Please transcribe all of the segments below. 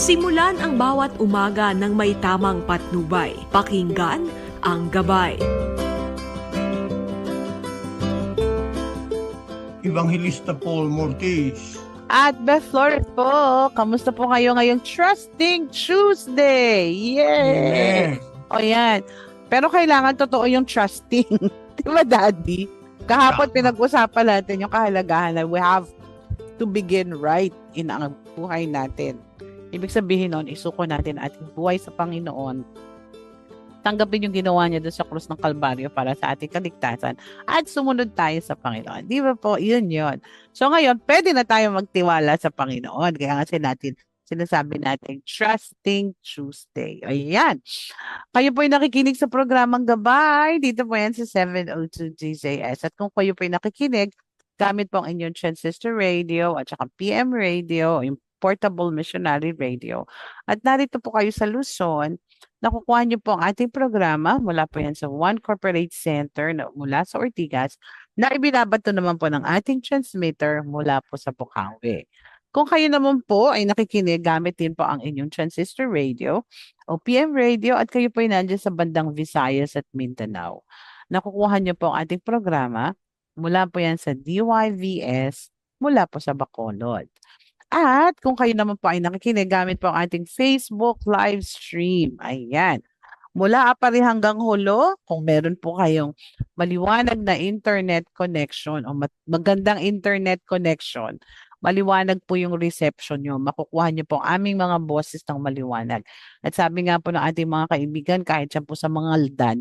Simulan ang bawat umaga ng may tamang patnubay. Pakinggan ang gabay. Evangelista Paul Mortis. At Beth Flores po, kamusta po kayo ngayong Trusting Tuesday? Yay! Yes. O yan. Pero kailangan totoo yung trusting. Di ba, Daddy? Kahapon Tama. pinag-usapan natin yung kahalagahan na we have to begin right in ang buhay natin. Ibig sabihin nun, isuko natin ating buhay sa Panginoon. Tanggapin yung ginawa niya doon sa krus ng Kalbaryo para sa ating kaligtasan at sumunod tayo sa Panginoon. Di ba po? Yun yun. So ngayon, pwede na tayo magtiwala sa Panginoon. Kaya kasi natin, sinasabi natin, Trusting Tuesday. Ayan. Kayo po ay nakikinig sa programang Gabay. Dito po yan sa 702 DJS. At kung kayo po ay nakikinig, gamit po ang inyong transistor radio at saka PM radio, yung portable missionary radio. At narito po kayo sa Luzon, nakukuha niyo po ang ating programa mula po yan sa One Corporate Center na mula sa Ortigas na ibinabato naman po ng ating transmitter mula po sa Bukawi. Kung kayo naman po ay nakikinig, gamit din po ang inyong transistor radio o PM radio at kayo po ay nandiyan sa bandang Visayas at Mindanao. Nakukuha niyo po ang ating programa mula po yan sa DYVS mula po sa Bacolod. At kung kayo naman po ay nakikinig, gamit po ang ating Facebook live stream. Ayan. Mula apari hanggang hulo, kung meron po kayong maliwanag na internet connection o magandang internet connection, maliwanag po yung reception nyo. Makukuha nyo po ang aming mga boses ng maliwanag. At sabi nga po ng ating mga kaibigan, kahit siya po sa mga aldan,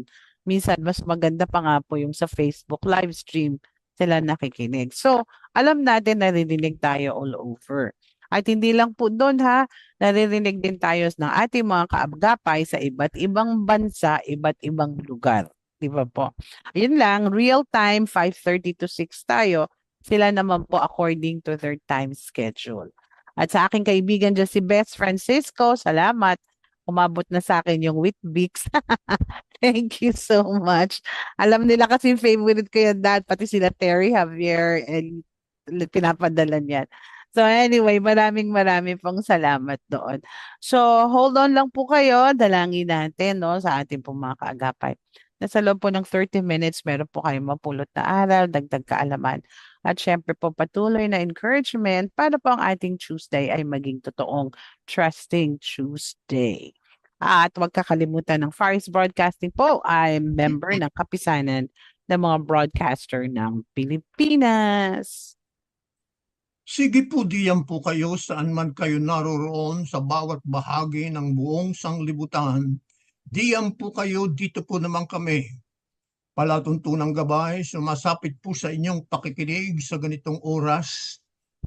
minsan mas maganda pa nga po yung sa Facebook live stream sila nakikinig. So, alam natin naririnig tayo all over. At hindi lang po doon ha, naririnig din tayo ng ating mga kaabgapay sa iba't ibang bansa, iba't ibang lugar. Di ba po? Ayun lang, real time, 5.30 to 6 tayo. Sila naman po according to their time schedule. At sa aking kaibigan dyan si Beth Francisco, salamat. Umabot na sa akin yung Witbix. Thank you so much. Alam nila kasi favorite ko yan dad, pati sila Terry Javier and pinapadala niyan. So anyway, maraming maraming pong salamat doon. So hold on lang po kayo, dalangin natin no, sa ating pong mga kaagapay. Nasa loob po ng 30 minutes, meron po kayong mapulot na aral, dagdag kaalaman. At syempre po patuloy na encouragement para po ang ating Tuesday ay maging totoong Trusting Tuesday. At huwag kakalimutan ng Faris Broadcasting po ay member ng kapisanan ng mga broadcaster ng Pilipinas. Sige po diyan po kayo saan man kayo naroroon sa bawat bahagi ng buong sanglibutan. Diyan po kayo, dito po naman kami. Palatuntunang gabay, sumasapit po sa inyong pakikinig sa ganitong oras,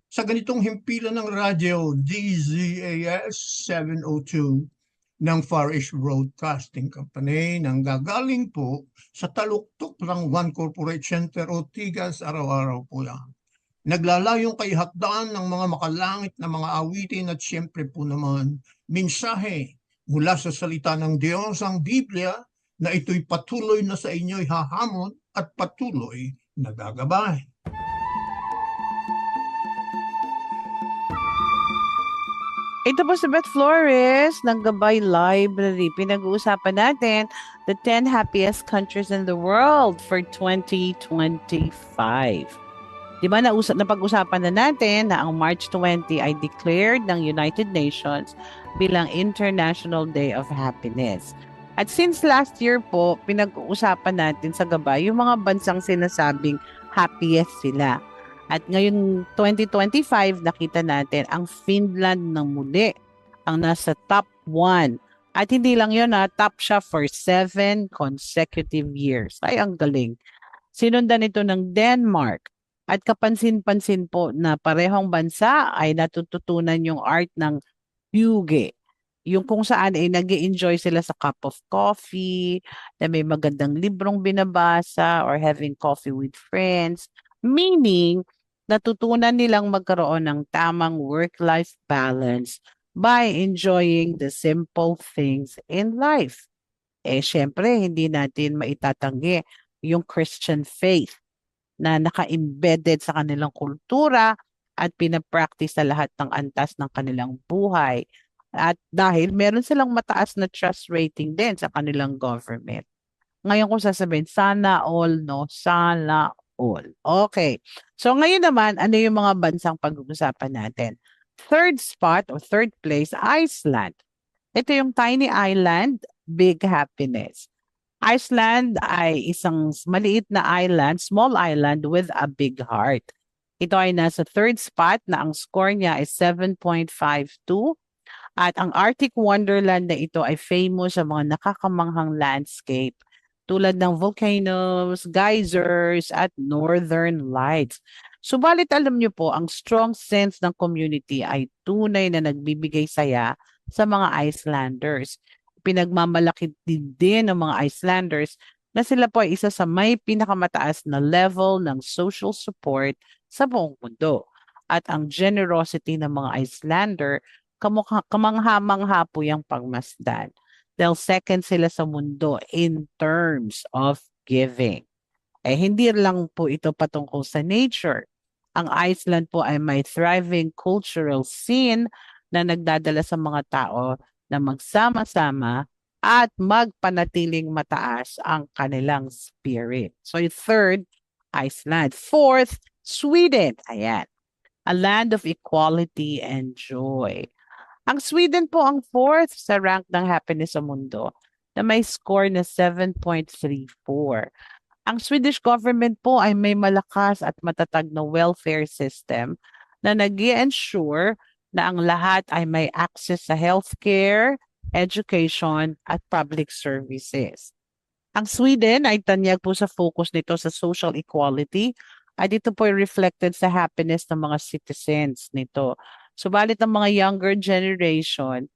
sa ganitong himpilan ng radyo DZAS 702 ng Far East Broadcasting Company nang gagaling po sa taluktok ng One Corporate Center o Tigas araw-araw po yan naglalayong kay hakdaan ng mga makalangit na mga awitin at siyempre po naman mensahe mula sa salita ng Diyos ang Biblia na ito'y patuloy na sa inyo'y hahamon at patuloy na gagabay. Ito po si Beth Flores ng Gabay Library. Pinag-uusapan natin the 10 happiest countries in the world for 2025. Di ba nausap, napag-usapan na natin na ang March 20 ay declared ng United Nations bilang International Day of Happiness. At since last year po, pinag-uusapan natin sa gabay yung mga bansang sinasabing happiest sila. At ngayon 2025, nakita natin ang Finland ng muli ang nasa top 1. At hindi lang yun na top siya for 7 consecutive years. Ay, ang galing. Sinundan ito ng Denmark. At kapansin-pansin po na parehong bansa ay natututunan yung art ng Hygge. Yung kung saan ay nag enjoy sila sa cup of coffee, na may magandang librong binabasa or having coffee with friends. Meaning, natutunan nilang magkaroon ng tamang work-life balance by enjoying the simple things in life. Eh, syempre, hindi natin maitatanggi yung Christian faith na naka-embedded sa kanilang kultura at pinapractice sa lahat ng antas ng kanilang buhay. At dahil meron silang mataas na trust rating din sa kanilang government. Ngayon ko sasabihin, sana all, no? Sana all. Okay. So ngayon naman, ano yung mga bansang pag-uusapan natin? Third spot or third place, Iceland. Ito yung tiny island, big happiness. Iceland ay isang maliit na island, small island with a big heart. Ito ay nasa third spot na ang score niya ay 7.52 at ang Arctic Wonderland na ito ay famous sa mga nakakamanghang landscape tulad ng volcanoes, geysers at northern lights. Subalit alam niyo po, ang strong sense ng community ay tunay na nagbibigay saya sa mga Icelanders. Pinagmamalaki din ng mga Icelanders na sila po ay isa sa may pinakamataas na level ng social support sa buong mundo. At ang generosity ng mga Icelander, kamangha-mangha po yung pagmasdan. Dahil second sila sa mundo in terms of giving. Eh, hindi lang po ito patungkol sa nature. Ang Iceland po ay may thriving cultural scene na nagdadala sa mga tao na magsama-sama at magpanatiling mataas ang kanilang spirit. So third, Iceland. Fourth, Sweden. Ayan. A land of equality and joy. Ang Sweden po ang fourth sa rank ng happiness sa mundo na may score na 7.34. Ang Swedish government po ay may malakas at matatag na welfare system na nag ensure na ang lahat ay may access sa healthcare, education, at public services. Ang Sweden ay tanyag po sa focus nito sa social equality at ito po ay reflected sa happiness ng mga citizens nito. Subalit ang mga younger generation,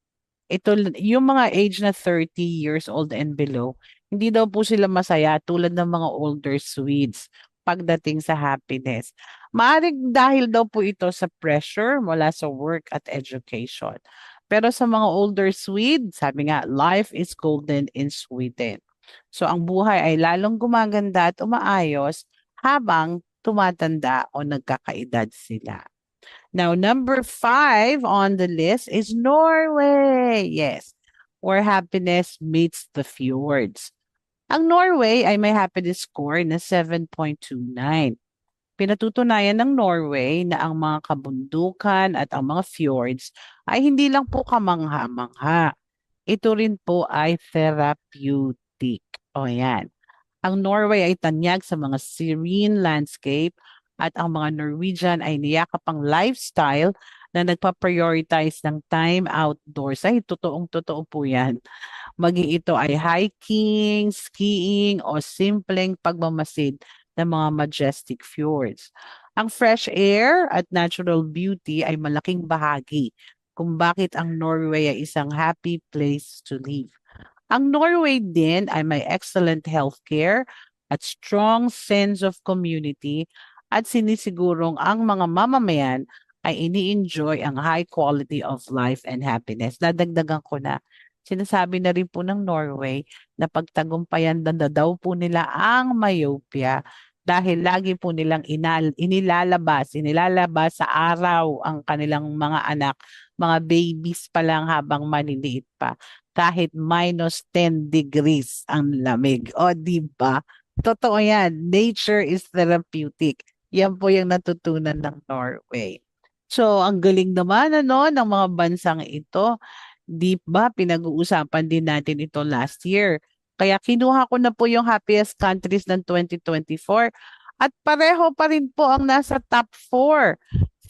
ito yung mga age na 30 years old and below, hindi daw po sila masaya tulad ng mga older Swedes pagdating sa happiness. Maaring dahil daw po ito sa pressure mula sa work at education. Pero sa mga older Swedes, sabi nga, life is golden in Sweden. So ang buhay ay lalong gumaganda at umaayos habang tumatanda o nagkakaedad sila. Now, number five on the list is Norway. Yes, where happiness meets the fjords. Ang Norway ay may happiness score na 7.29. Pinatutunayan ng Norway na ang mga kabundukan at ang mga fjords ay hindi lang po kamangha-mangha. Ito rin po ay therapeutic. O yan. Ang Norway ay tanyag sa mga serene landscape at ang mga Norwegian ay niyakap ang lifestyle na nagpa-prioritize ng time outdoors. Ay, totoong totoo po yan. Maging ito ay hiking, skiing, o simpleng pagmamasid ng mga majestic fjords. Ang fresh air at natural beauty ay malaking bahagi kung bakit ang Norway ay isang happy place to live. Ang Norway din ay may excellent healthcare at strong sense of community at sinisigurong ang mga mamamayan ay ini-enjoy ang high quality of life and happiness. Dadagdagan ko na, sinasabi na rin po ng Norway na pagtagumpayan na daw po nila ang myopia dahil lagi po nilang inal, inilalabas, inilalabas sa araw ang kanilang mga anak, mga babies pa lang habang maliliit pa, kahit minus 10 degrees ang lamig. O, di ba? Totoo yan. Nature is therapeutic. Yan po yung natutunan ng Norway. So, ang galing naman ano ng mga bansang ito. Di ba pinag-uusapan din natin ito last year. Kaya kinuha ko na po yung happiest countries ng 2024 at pareho pa rin po ang nasa top 4.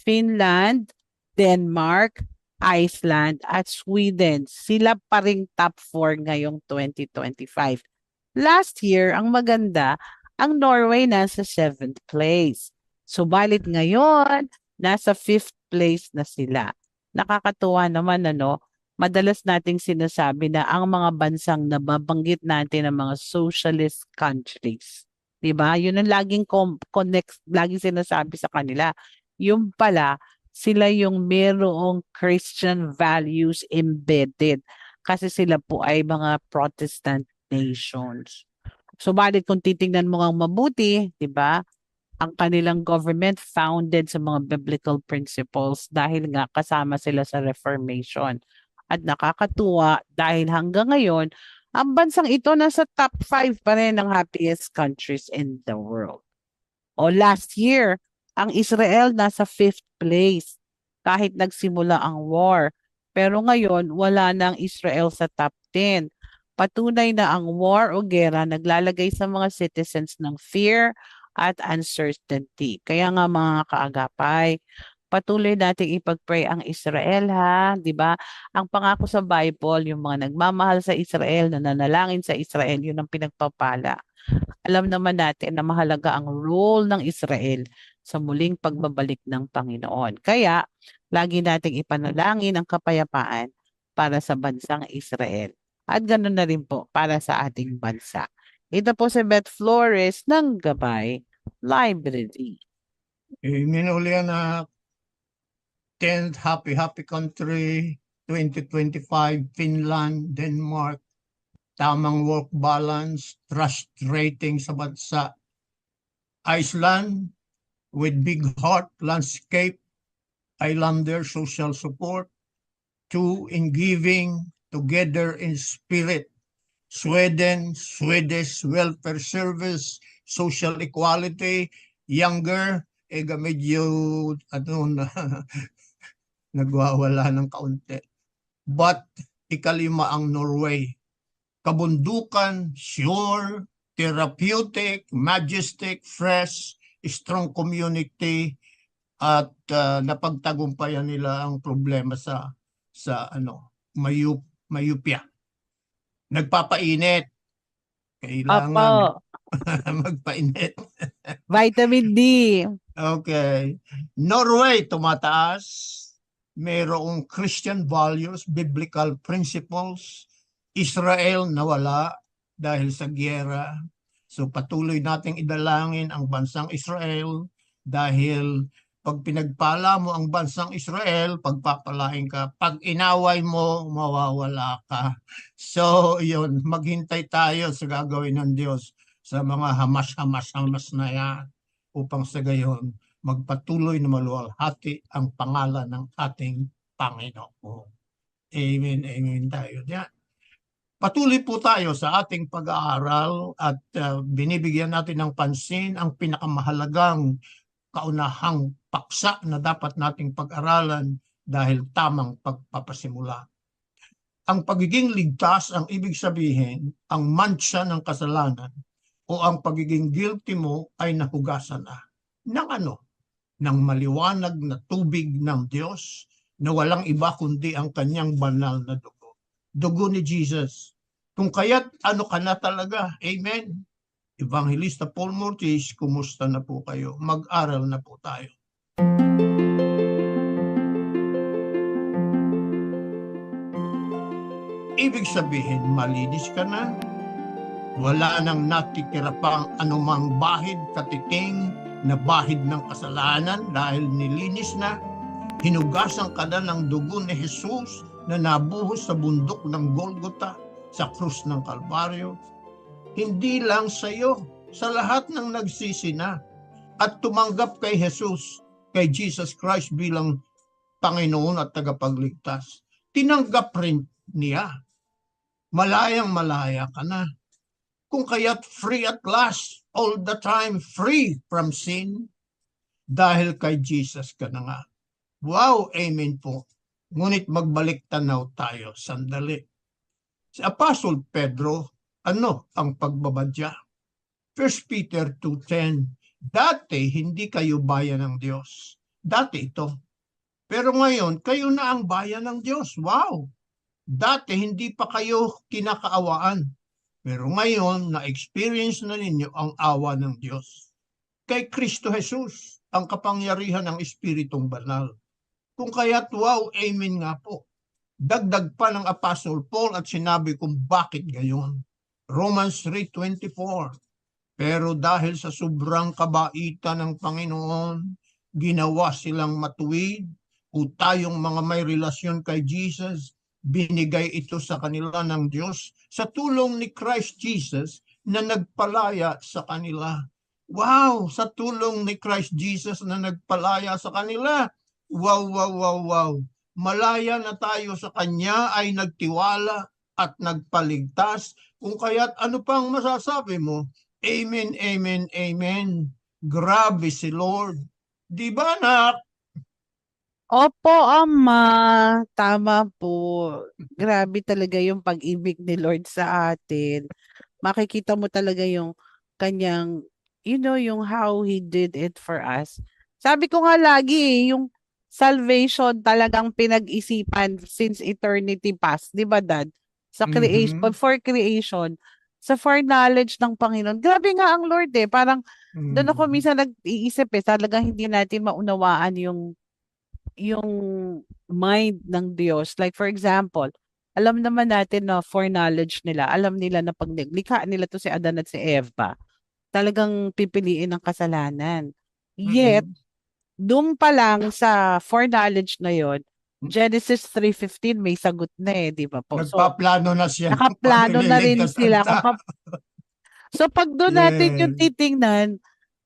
Finland, Denmark, Iceland at Sweden. Sila pa rin top 4 ngayong 2025. Last year, ang maganda, ang Norway nasa 7th place. Subalit ngayon, nasa 5th place na sila. Nakakatuwa naman ano, madalas nating sinasabi na ang mga bansang nababanggit natin ng mga socialist countries. 'Di ba? Yun ang laging connect, laging sinasabi sa kanila. Yung pala, sila yung merong Christian values embedded kasi sila po ay mga Protestant nations. Subalit kung titingnan mo ang mabuti, 'di ba? Ang kanilang government founded sa mga biblical principles dahil nga kasama sila sa Reformation. At nakakatuwa dahil hanggang ngayon, ang bansang ito nasa top 5 pa rin ng happiest countries in the world. O last year, ang Israel nasa 5th place kahit nagsimula ang war. Pero ngayon, wala na ang Israel sa top 10. Patunay na ang war o gera naglalagay sa mga citizens ng fear at uncertainty. Kaya nga mga kaagapay, patuloy nating ipag-pray ang Israel ha, 'di ba? Ang pangako sa Bible, yung mga nagmamahal sa Israel, nananalangin sa Israel, yun ang pinagpapala. Alam naman natin na mahalaga ang role ng Israel sa muling pagbabalik ng Panginoon. Kaya, lagi nating ipanalangin ang kapayapaan para sa bansang Israel. At ganoon na rin po para sa ating bansa. Ito po si Beth Flores ng Gabay Library. Amen uli na 10th Happy Happy Country 2025 Finland, Denmark. Tamang work balance, trust rating sa bansa. Iceland with big heart landscape, Islander social support. Two in giving, together in spirit. Sweden, Swedish welfare service, social equality, younger, ega medyo ano na nagwawala ng kaunti. But ikalima ang Norway. Kabundukan, sure, therapeutic, majestic, fresh, strong community at uh, napagtagumpayan nila ang problema sa sa ano, mayup, mayupya. Nagpapainit. Kailangan Opo, magpainit. vitamin D. Okay. Norway tumataas. Mayroong Christian values, biblical principles. Israel nawala dahil sa gyera. So patuloy nating idalangin ang bansang Israel dahil pag pinagpala mo ang bansang Israel, pagpapalain ka. Pag inaway mo, mawawala ka. So, yun, maghintay tayo sa gagawin ng Diyos sa mga hamas-hamas-hamas na yan upang sa gayon magpatuloy na maluwalhati ang pangalan ng ating Panginoon. Amen, amen tayo diyan. Patuloy po tayo sa ating pag-aaral at uh, binibigyan natin ng pansin ang pinakamahalagang kaunahang paksa na dapat nating pag-aralan dahil tamang pagpapasimula. Ang pagiging ligtas ang ibig sabihin, ang mancha ng kasalanan o ang pagiging guilty mo ay nahugasan na. Ng ano? Ng maliwanag na tubig ng Diyos na walang iba kundi ang kanyang banal na dugo. Dugo ni Jesus. Kung kaya't ano ka na talaga. Amen. Evangelista Paul Mortis, kumusta na po kayo? Mag-aral na po tayo. Ibig sabihin, malinis ka na. Wala nang natitira pang anumang bahid, katiting na bahid ng kasalanan dahil nilinis na. Hinugasan ka na ng dugo ni Jesus na nabuhos sa bundok ng Golgota sa krus ng Kalbaryo. Hindi lang sa iyo, sa lahat ng nagsisi na at tumanggap kay Jesus, kay Jesus Christ bilang Panginoon at tagapagligtas. Tinanggap rin niya. Malayang malaya ka na. Kung kaya't free at last, all the time free from sin, dahil kay Jesus ka na nga. Wow, amen po. Ngunit magbalik tanaw tayo sandali. Si Apostle Pedro, ano ang pagbabadya? 1 Peter 2.10 Dati hindi kayo bayan ng Diyos. Dati ito. Pero ngayon, kayo na ang bayan ng Diyos. Wow! Dati hindi pa kayo kinakaawaan. Pero ngayon, na-experience na ninyo ang awa ng Diyos. Kay Kristo Jesus, ang kapangyarihan ng Espiritong Banal. Kung kaya't wow, amen nga po. Dagdag pa ng Apostle Paul at sinabi kung bakit gayon. Romans 3.24 Pero dahil sa sobrang kabaitan ng Panginoon, ginawa silang matuwid o tayong mga may relasyon kay Jesus, binigay ito sa kanila ng Diyos sa tulong ni Christ Jesus na nagpalaya sa kanila. Wow! Sa tulong ni Christ Jesus na nagpalaya sa kanila. Wow, wow, wow, wow. malaya na tayo sa Kanya ay nagtiwala at nagpaligtas. Kung kaya't ano pang masasabi mo? Amen, amen, amen. Grabe si Lord. Di ba anak? Opo, Ama. Tama po. Grabe talaga yung pag-ibig ni Lord sa atin. Makikita mo talaga yung kanyang, you know, yung how He did it for us. Sabi ko nga lagi, eh, yung salvation talagang pinag-isipan since eternity past. Di ba, Dad? Sa creation, Mhm. for creation, sa foreknowledge ng Panginoon. Grabe nga ang Lord eh. Parang doon ako minsan nag-iisip eh, talagang hindi natin maunawaan yung yung mind ng Diyos. Like for example, alam naman natin na foreknowledge nila, alam nila na pag likha nila to si Adan at si Eva, talagang pipiliin ang kasalanan. Yet, Mhm. doon pa lang sa foreknowledge na yon. Genesis 3.15 may sagot na eh, di ba po? So, Nagpaplano na siya. nakaplano na rin sila. Kung so pag doon natin yung Yes. titingnan,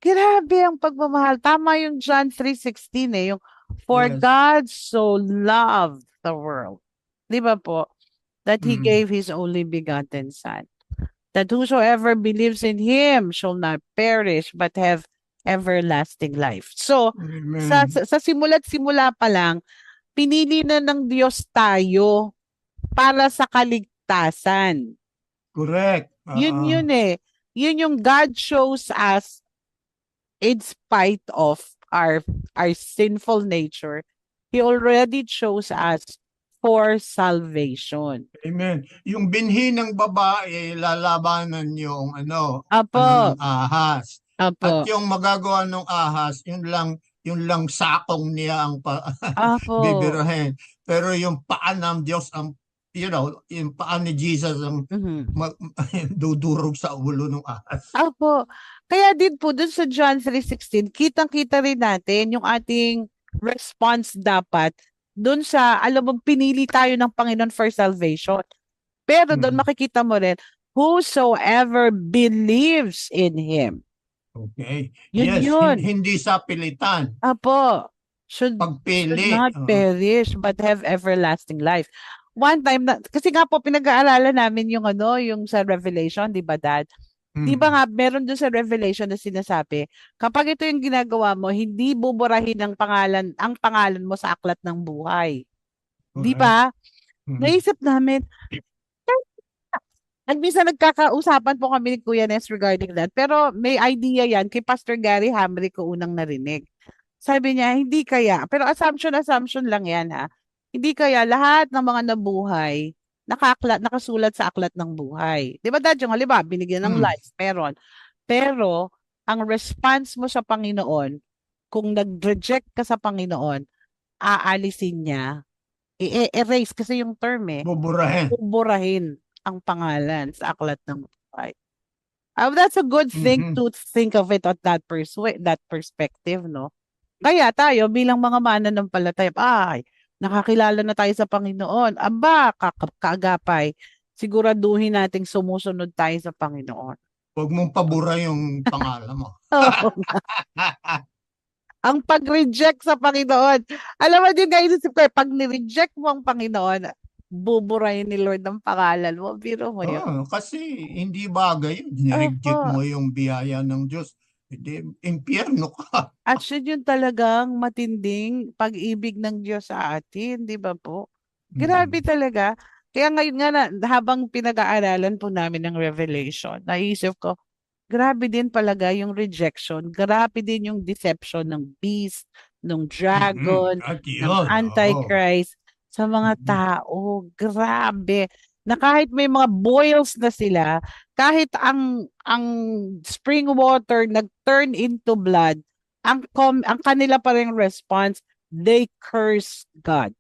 grabe ang pagmamahal. Tama yung John 3.16 eh, yung For Yes. God so loved the world. Di ba po? That He Mm. gave His only begotten Son. That whosoever believes in Him shall not perish but have everlasting life. So, Amen. sa, sa, sa simula't simula pa lang, pinili na ng Diyos tayo para sa kaligtasan. Correct. Yun Ah, yun eh. Yun yung God shows us in spite of our our sinful nature. He already chose us for salvation. Amen. Yung binhi ng babae, lalabanan yung ano, Apo, ano ng ahas. apo, At yung magagawa ng ahas, yun lang, yun lang sakong niya ang pa, apo. bibirahin. Pero yung paa ng Diyos, ang, you know, yung paa ni Jesus ang Mhm. ma- dudurog sa ulo ng ahas. Apo. Kaya din po dun sa John 3.16, kitang-kita rin natin yung ating response dapat dun sa, alam mo, pinili tayo ng Panginoon for salvation. Pero doon Mm. makikita mo rin, whosoever believes in Him. Okay. Yun yes, yun. hin- hindi sa pilitan. Apo, should, should Pagpili. not Oo. perish but have everlasting life. One time na, kasi nga po pinag-aaralan namin yung ano, yung sa Revelation, di ba dad? Di ba Mm. nga, meron doon sa Revelation na sinasabi, kapag ito yung ginagawa mo, hindi buburahin ang pangalan, ang pangalan mo sa aklat ng buhay. Di Correct. ba? Mm. Naisip namin, at minsan nagkakausapan po kami ni Kuya Ness regarding that. Pero may idea yan kay Pastor Gary Hamrick ko unang narinig. Sabi niya, hindi kaya. Pero assumption, assumption lang yan ha. Hindi kaya lahat ng mga nabuhay, nakaklat, nakasulat sa aklat ng buhay. Di ba dad yung halimbawa, binigyan ng Mm. life, meron. Pero, ang response mo sa Panginoon, kung nag-reject ka sa Panginoon, aalisin niya, i-erase kasi yung term eh Buburahin. buburahin ang pangalan sa aklat ng buhay. Uh, that's a good thing Mhm. to think of it at that perswe- that perspective, no? Kaya tayo bilang mga mananampalataya, ay, nakakilala na tayo sa Panginoon. Aba, kaagapay, siguraduhin nating sumusunod tayo sa Panginoon. Huwag mong pabura yung pangalan mo. ang pag-reject sa Panginoon. Alam mo din nga inisip ko, eh, pag ni-reject mo ang Panginoon, buburahin ni Lord ang pangalan mo. Biro mo yun. Oo, kasi hindi bagay yun. Nireject Opo. mo yung biyaya ng Diyos. Hindi, impyerno ka. At yun yung talagang matinding pag-ibig ng Diyos sa atin, di ba po? Grabe talaga. Kaya ngayon nga na, habang pinag-aaralan po namin ng Revelation, naisip ko, grabe din palaga yung rejection, grabe din yung deception ng beast, ng dragon, Mhm. At ng. Antichrist sa mga Mhm. tao. Grabe. Na kahit may mga boils na sila, kahit ang ang spring water nag-turn into blood, ang com, ang kanila pa ring response, they curse God.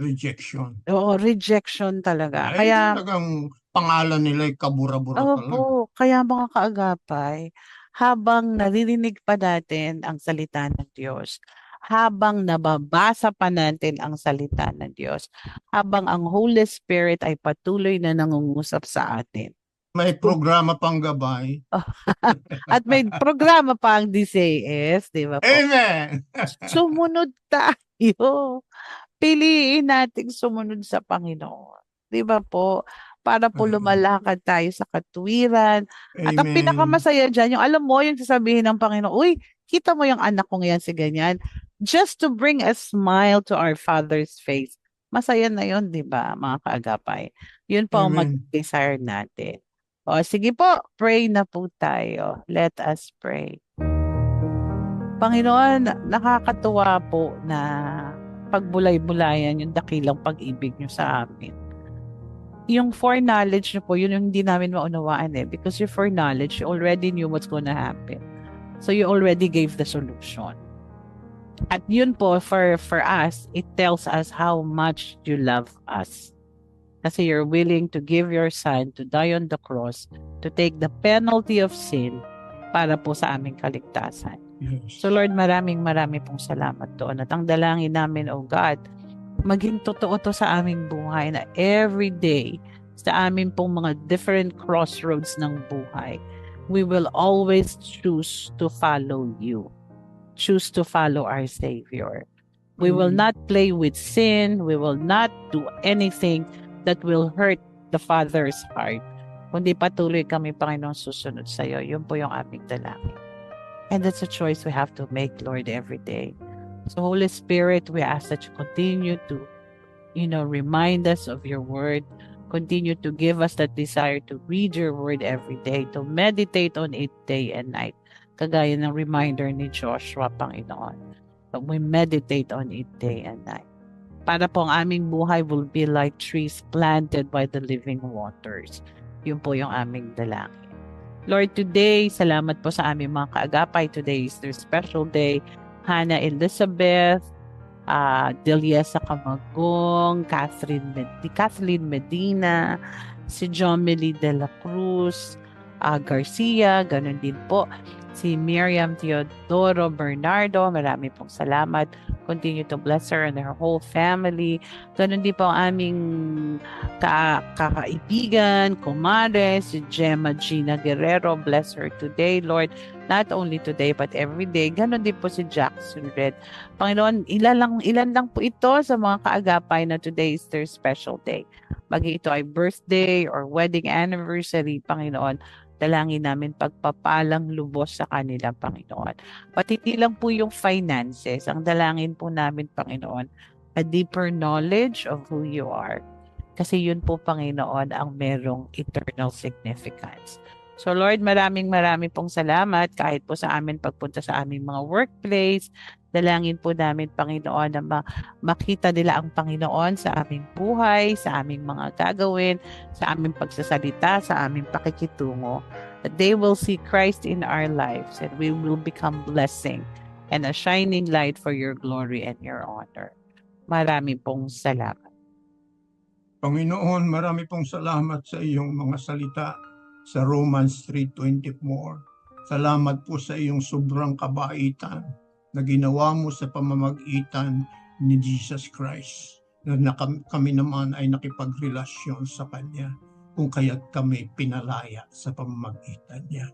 Rejection. Oo, rejection talaga. Ay, Kaya talagang pangalan nila ay kabura-bura talaga. Opo, kaya mga kaagapay, habang naririnig pa natin ang salita ng Diyos, habang nababasa pa natin ang salita ng Diyos, habang ang Holy Spirit ay patuloy na nangungusap sa atin. May programa pang gabay. At may programa pa ang DCAS, di ba po? Amen! Sumunod tayo. piliin nating sumunod sa Panginoon. Di ba po? Para po lumalakad tayo sa katwiran. At ang Amen. pinakamasaya dyan, yung alam mo, yung sasabihin ng Panginoon, uy, kita mo yung anak ko ngayon si ganyan. Just to bring a smile to our Father's face. Masaya na yun, di ba, mga kaagapay? Yun po ang Amen. mag-desire natin. O, sige po, pray na po tayo. Let us pray. Panginoon, nakakatuwa po na pagbulay-bulayan yung dakilang pag-ibig nyo sa amin. Yung foreknowledge nyo po, yun yung hindi namin maunawaan eh. Because your foreknowledge, you already knew what's gonna happen. So you already gave the solution. At yun po, for, for us, it tells us how much you love us. Kasi you're willing to give your son to die on the cross to take the penalty of sin para po sa aming kaligtasan. Yes. So Lord, maraming maraming pong salamat doon. At ang dalangin namin, oh God, maging totoo to sa aming buhay na every day, sa amin pong mga different crossroads ng buhay, we will always choose to follow you. Choose to follow our Savior. We will Amen. not play with sin. We will not do anything that will hurt the Father's heart. Kundi patuloy kami, Panginoon, susunod sa iyo. Yun po yung aming dalangin. And that's a choice we have to make, Lord, every day. So, Holy Spirit, we ask that you continue to, you know, remind us of your word. Continue to give us that desire to read your word every day, to meditate on it day and night. Kagaya ng reminder ni Joshua, Panginoon. That we meditate on it day and night. Para po ang aming buhay will be like trees planted by the living waters. Yun po yung aming dalangin. Lord, today, salamat po sa aming mga kaagapay. Today is their special day. Hannah Elizabeth, uh, Delia sa Camagong, Catherine, Med- Kathleen Medina, si Jomely de la Cruz, ah, Garcia, ganun din po. Si Miriam Teodoro Bernardo, marami pong salamat. Continue to bless her and her whole family. Ganun din po ang aming ka kakaibigan, kumare, si Gemma Gina Guerrero. Bless her today, Lord. Not only today, but every day. Ganon din po si Jackson Red. Panginoon, ilan lang, ilan lang po ito sa mga kaagapay na today is their special day. Magi ito ay birthday or wedding anniversary, Panginoon. Dalangin namin pagpapalang lubos sa kanila, Panginoon. Pati hindi lang po yung finances. Ang dalangin po namin, Panginoon, a deeper knowledge of who you are. Kasi yun po, Panginoon, ang merong eternal significance. So Lord, maraming maraming pong salamat kahit po sa amin pagpunta sa aming mga workplace. Dalangin po namin, Panginoon, na ma- makita nila ang Panginoon sa aming buhay, sa aming mga gagawin, sa aming pagsasalita, sa aming pakikitungo. That they will see Christ in our lives and we will become blessing and a shining light for your glory and your honor. Marami pong salamat. Panginoon, marami pong salamat sa iyong mga salita sa Romans 3.24. Salamat po sa iyong sobrang kabaitan na ginawa mo sa pamamagitan ni Jesus Christ. Na kami naman ay nakipagrelasyon sa Kanya kung kaya't kami pinalaya sa pamamagitan niya.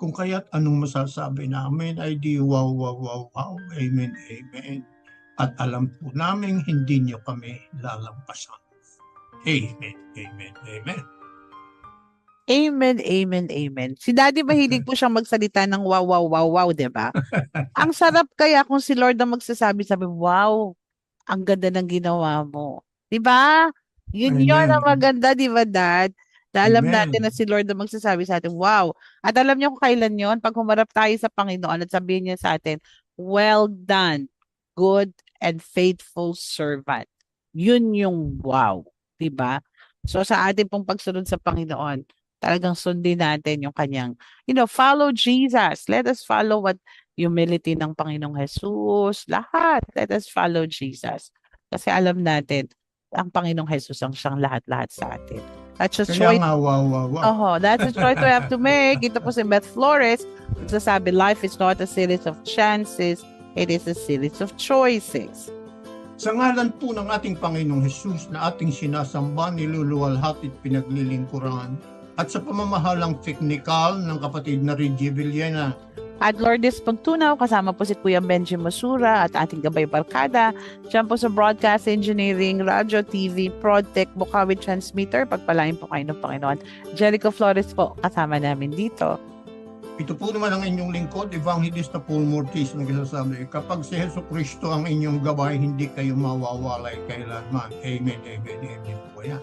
Kung kaya't anong masasabi namin ay di wow, wow, wow, wow, amen, amen. At alam po namin hindi niyo kami lalampasan. Amen, amen, amen. Amen, amen, amen. Si Daddy mahilig po siyang magsalita ng wow, wow, wow, wow, di ba? ang sarap kaya kung si Lord ang magsasabi, sabi, wow, ang ganda ng ginawa mo. Di ba? Yun yun ang Amen. maganda, di ba, Dad? Na alam Amen. natin na si Lord ang magsasabi sa atin, wow. At alam niyo kung kailan yon Pag humarap tayo sa Panginoon at sabihin niya sa atin, well done, good and faithful servant. Yun yung wow. Di ba? So sa ating pong pagsunod sa Panginoon, talagang sundin natin yung kanyang, you know, follow Jesus. Let us follow what humility ng Panginoong Jesus. Lahat. Let us follow Jesus. Kasi alam natin, ang Panginoong Jesus ang siyang lahat-lahat sa atin. That's a choice. nga, wow, wow, wow. Oh, that's a choice we have to make. Ito po si Beth Flores. Nagsasabi, life is not a series of chances. It is a series of choices. Sa ngalan po ng ating Panginoong Jesus na ating sinasamba, niluluwalhati at pinaglilingkuran, at sa pamamahalang teknikal ng kapatid na Reggie Villena, At Lourdes Pagtunaw, kasama po si Kuya Benji Masura at ating gabay barkada. Diyan po sa Broadcast Engineering, Radio, TV, Prodtech, Bukawi Transmitter. Pagpalain po kayo ng Panginoon. Jericho Flores po, kasama namin dito. Ito po naman ang inyong lingkod, Evangelista Paul Mortis, nagsasabi, kapag si Heso Kristo ang inyong gabay, hindi kayo mawawalay kailanman. Amen, amen, amen po yan.